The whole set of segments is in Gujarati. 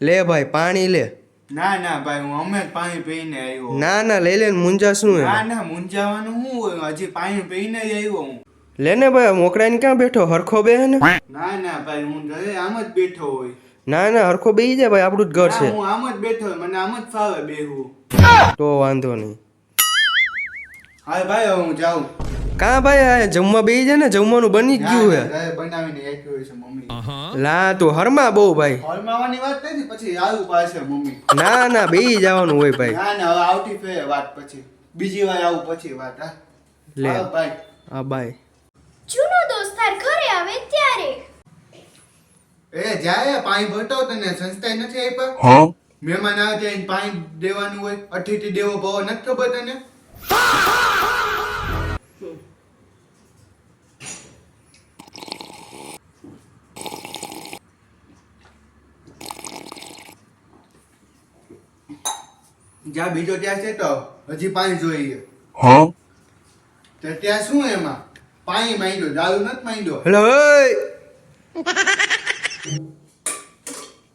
લે ભાઈ પાણી લે. ના ના ભાઈ હું અમે પાણી પીને આવ્યો. ના ના લઈ લે મુંજા શું ના ના મુંજાવાનું શું હોય? હજી પાણી પીને જ આવ્યો હું. લે ને ભાઈ મોકળાઈને ક્યાં બેઠો? હરખો બે ને? ના ના ભાઈ હું ઘરે આમ જ બેઠો હોય. ના ના હરખો બેહી જાય ભાઈ આપણું જ ઘર છે. હું આમ જ બેઠો મને આમ જ ફાવે બેહું તો વાંધો નહીં. હા ભાઈ હું જાઉં. કાં ભાઈ આ જમવા બેહી જાય ને જમવાનું બની જ ગયું હે. બનાવીને રાખ્યું છે મમ્મી. લા તું હરમા બહુ ભાઈ. હોલમાવાની વાત નથી પછી આવું પાછળ મમ્મી. ના ના બેહી જવાનું હોય ભાઈ. ના ના હવે આવતી વાત પછી. બીજી વાર આવું પછી વાત હા. લે. ભાઈ. હા ભાઈ. જૂનો દોસ્તાર ઘરે આવે ત્યારે? એ જાય પાણી ભરતો તને સંસ્થા નથી આપ્યા? મહેમાન આવે ત્યાં પાણી દેવાનું હોય અઠીથી દેવો ભાવ નથી ખબર તને? જ્યાં બીજો ત્યાં છે તો હજી પાણી જોઈએ. તો ત્યાં શું એમાં? પાણી માંગ્યો દારૂ નથી માંડ્યો? હેલો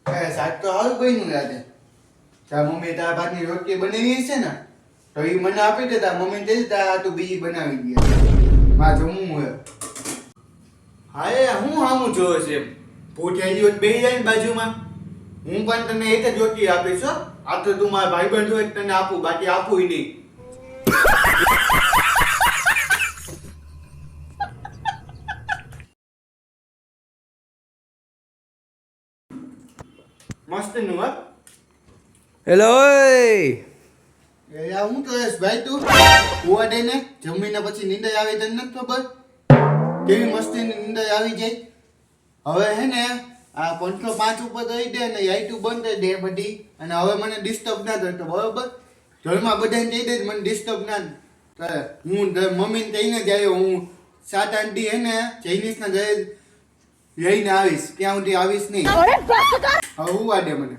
એ સાત તો હાલ કોઈ નું રાતે તાર મમ્મી તાર ભાતની રોટલી બનાવી છે ને તો એ મને આપી દે તાર મમ્મી તે તાર તું બીજી બનાવી દે. માં જમવું હોય. હા એ હું હામું જોયો છે હોત બેસી જાય ને બાજુમાં. હું પણ તને એક જ રોટલી આપીશ હો. આ તો તું મારા ભાઈબંધ હોય તો તને આપું બાકી આપું નહીં. મસ્તનું હા. હેલો ઓય. હું તો ભાઈ તું. કુવા દે ને જમીને પછી નીંદર આવી તને નથી ખબર? કેવી મસ્તી નીંદર આવી જાય? હવે હે ને આ પંચલો પાંચ ઉપર દઈ દે ને આઈટુ બંધ દે બધી અને હવે મને ડિસ્ટર્બ ના કરતો બરોબર? ઘરમાં બધાને કહી દે મને ડિસ્ટર્બ ના કરે હું મમ્મીને કહીને જ આવ્યો હું સાત આઠ દી હે ને ચાઇનીઝ ના ઘરે લઈને આવીશ. ત્યાં સુધી આવીશ નહીં. હવે હું વાડે મને?